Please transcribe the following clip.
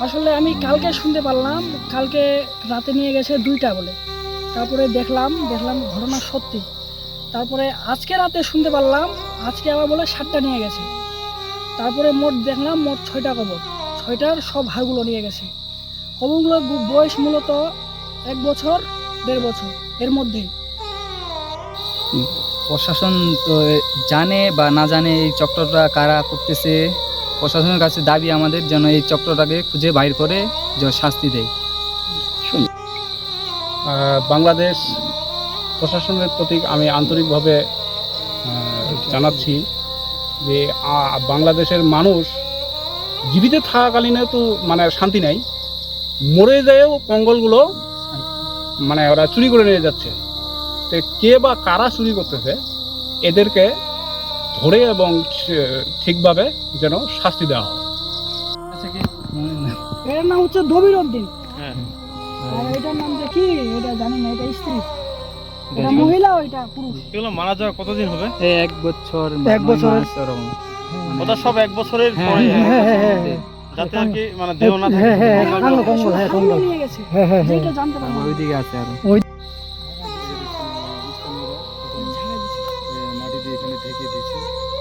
আসলে আমি কালকে শুনতে পারলাম, কালকে রাতে নিয়ে গেছে দুইটা বলে। তারপরে দেখলাম দেখলাম ঘটনা সত্যি। তারপরে আজকে রাতে শুনতে পারলাম, আজকে আবার বলে সাতটা নিয়ে গেছে। তারপরে মোট দেখলাম মোট ছয়টা কবর। ছয়টার সব হাড়গুলো নিয়ে গেছে। কবরগুলোর গু- বয়স মূলত এক বছর, দেড় বছর, এর মধ্যেই। প্রশাসন তো জানে বা না জানে এই চক্রটা কারা করতেছে? প্রশাসনের কাছে দাবি আমাদের যেন এই চক্রটাকে খুঁজে বাইর করে শাস্তি দেয়। বাংলাদেশ প্রশাসনের প্রতি আমি আন্তরিকভাবে জানাচ্ছি যে বাংলাদেশের মানুষ জীবিত থাকাকালীনে তো মানে শান্তি নাই, মরে যেও কঙ্গলগুলো মানে ওরা চুরি করে নিয়ে যাচ্ছে। তো কে বা কারা চুরি করতেছে, এদেরকে ধরে এবং ঠিকভাবে যেন শাস্তি দেওয়া হয় এটার নাম হচ্ছে দবির উদ্দিন আর এটার নাম যে কি এটা জানি না এটা স্ত্রী এটা মহিলা ওইটা পুরুষ এগুলো মারা যাওয়া কতদিন হবে এক বছর এক বছরের- মাস ওরকম। ওটা সব এক বছরের হ্যাঁ, পরে হ্যাঁ, হ্যাঁ, হ্যাঁ, হ্যাঁ। যাতে আর কি মানে দেহ না থাকে হ্যাঁ, হ্যাঁ, কঙ্কাল কালো গুলো। কঙ্গল, হ্যাঁ, কঙ্গল। নিয়ে গেছে যেটা জানতে আর পারলাম ওইদিকে আছে আরও ঝাড়া দিছে। মাটি দিয়ে এখানে ঢেকে দিয়েছি।